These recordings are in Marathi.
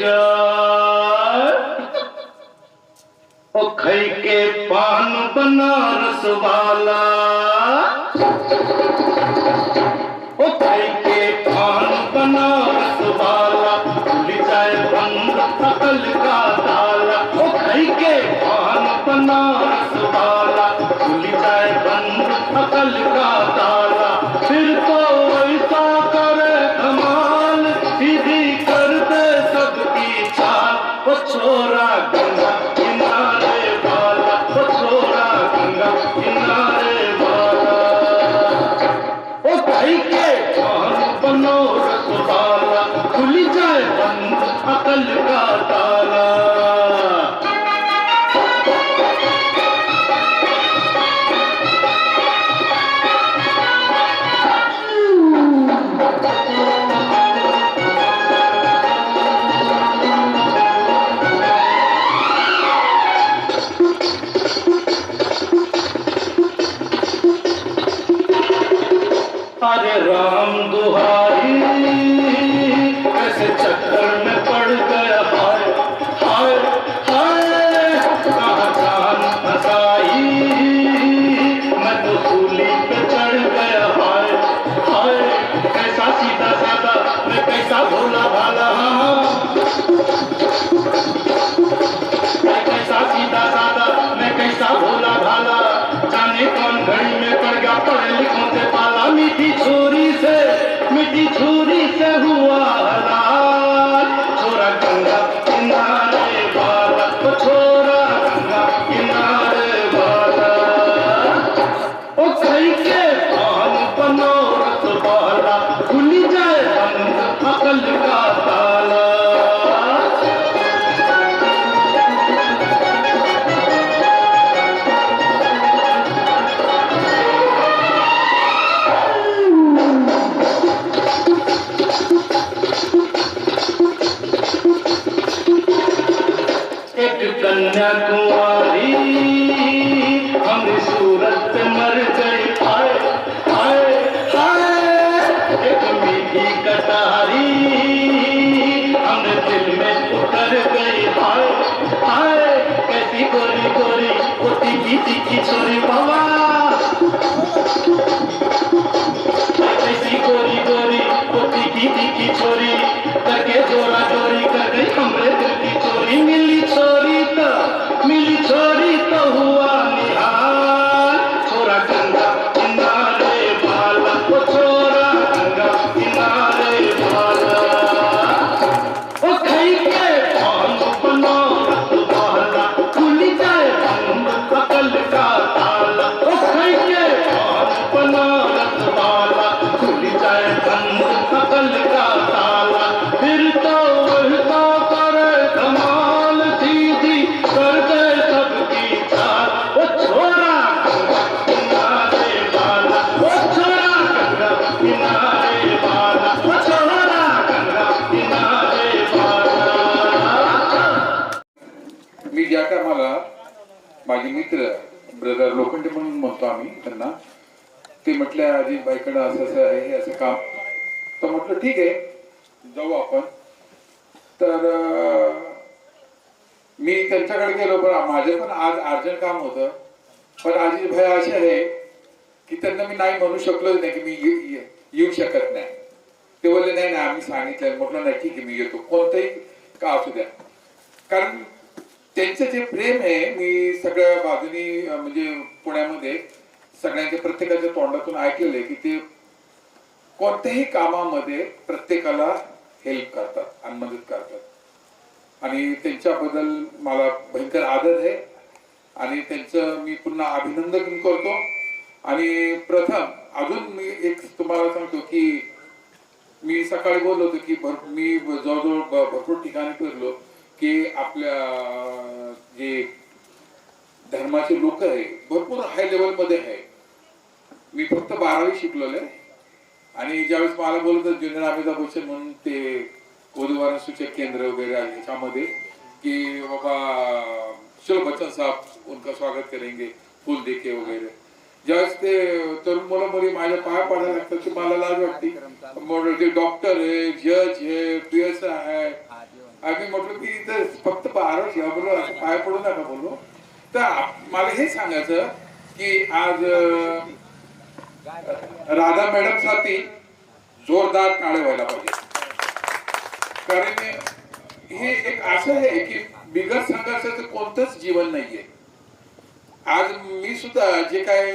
जाए ओ खई के पान बनारस वाला। ओ खई के पान बनारस वाला। भूल जाए बंद अकल का ताला। ओ खई के पान बनारस वाला। भूल जाए बंद রাম দুহা Jacob. त्यांना ते म्हटल्या अजित बाईकडं असं असं आहे हे असं काम. तर म्हटलं ठीक आहे जाऊ आपण. तर मी त्यांच्याकडे गेलो पण माझं पण आज अर्जंट काम होतं. पण अजित भाई असे आहे की त्यांना मी नाही म्हणू शकलोच नाही की मी येऊ शकत नाही. ते बोलले नाही नाही आम्ही सांगितलं. म्हटलं नाही ठीक आहे मी येतो. कोणतंही का असू द्या. कारण त्यांचं जे प्रेम आहे मी सगळ्या बाजूनी म्हणजे पुण्यामध्ये सगळ्यांच्या प्रत्येकाच्या तोंडातून ऐकलेलं आहे की ते कोणत्याही कामामध्ये प्रत्येकाला हेल्प करतात आणि मदत करतात. आणि त्यांच्याबद्दल मला भयंकर आदर आहे. आणि त्यांचं मी पुन्हा अभिनंदन करतो. आणि प्रथम अजून मी एक तुम्हाला सांगतो की मी सकाळी बोललो होतो की भर मी जवळजवळ भरपूर ठिकाणी फिरलो की आपल्या जे धर्माचे लोक आहे भरपूर हाय लेवलमध्ये आहे. मी फक्त बारावी शिकलेलो. आहे आणि ज्यावेळेस मला बोलत जुनियर अमिताभ भूषण म्हणून ते वधूवरण सूचक केंद्र वगैरे आहे ह्याच्यामध्ये कि बाबा शिव बच्चन साहब उनका स्वागत करेंगे फुल देखे वगैरे. ज्यावेळेस ते तरुण मुलं मुली माझ्या पाय पडायला लागतात की मला लाज वाटते. मग ते डॉक्टर आहे जज आहे पी एस आहे आम्ही म्हटलं की इथं फक्त बारा या बरोबर पाय पडू नका बोलू. तर मला हे सांगायचं की आज राधा मॅडमसाठी जोरदार टाळे व्हायला पाहिजे. कारण हे एक असं आहे की बिगर संघर्षाचं कोणतंच जीवन नाहीये. आज मी सुद्धा जे काय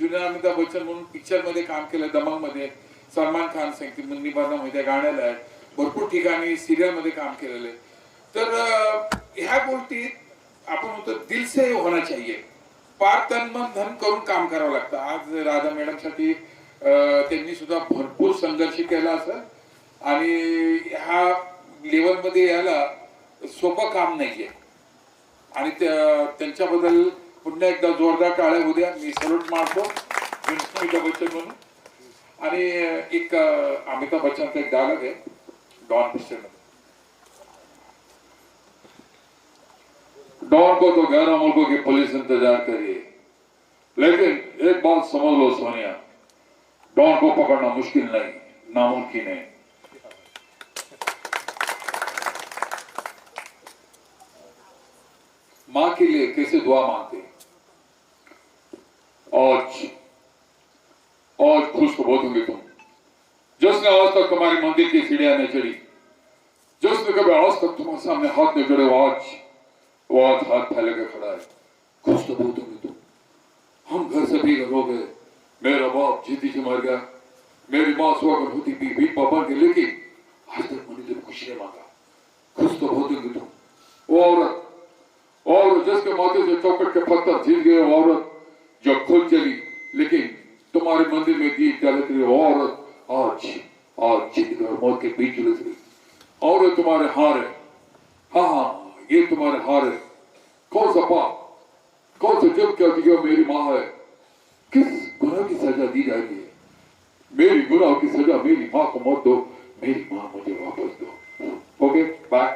जुन्या अमिताभ बच्चन म्हणून पिक्चरमध्ये काम केलं दमंगमध्ये सलमान खान सांगते निबंधमध्ये गाण्याला आहे भरपूर ठिकाणी सिरियलमध्ये काम केलेलं आहे. तर ह्या गोष्टी आपण होतो दिल से होना चाहिए फार तन मन धन करून काम करावं लागतं. आज राधा मॅडमसाठी त्यांनी सुद्धा भरपूर संघर्ष केला असं. आणि ह्या लेवलमध्ये यायला सोपं काम नाहीये. आणि त्या- त्यांच्याबद्दल पुन्हा एकदा जोरदार टाळ्या उद्या मी सलूट मारतो. अमिताभ बच्चन म्हणून. आणि एक अमिताभ बच्चनचा एक डायलॉग आहे. डॉन पिक्चर डॉन को तो ग्यारह मुल्कों की पुलिस इंतज़ार करिए लेकिन एक बात समझ लो, सोनिया। डॉन को पकड़ना मुश्किल नहीं, नामुमकिन है। माँ के लिए कैसे दुआ मांगते? आज आज खुश तो बहुत होंगे तुम। जिसने आज तक तुम्हारे मंदिर की सीढ़ियाँ नहीं चढ़ी, जिसने कभी आज तक तुम्हारे सामने हाथ नहीं जोड़े आज वो आज हाथ फैले के खड़ा है। खुश तो बहुत होंगे तुम हम घर से भी हो गए मेरा बाप जीती जी मर गया। मेरी माँ सुहागर होती भी भी पापा के लेकिन आज तक मैंने तुम खुशी नहीं मांगा। खुश तो बहुत होंगे तुम वो औरत और जिसके माथे से चौकट के पत्थर झील गए औरत जो खुद चली, लेकिन तुम्हारे मंदिर में दीप जलत रही औरत आज आज ज़िंदगी और मौत के बीच उलझ रही और तुम्हारे हार है। हाँ हाँ। ये तुम्हारे हार है कौन सा पाप कौन सा जब क्या दिया मेरी माँ है किस गुनाह की सजा दी जाएगी मेरी गुनाह की सजा मेरी माँ को मत दो मेरी माँ मुझे वापस दो ओके बाय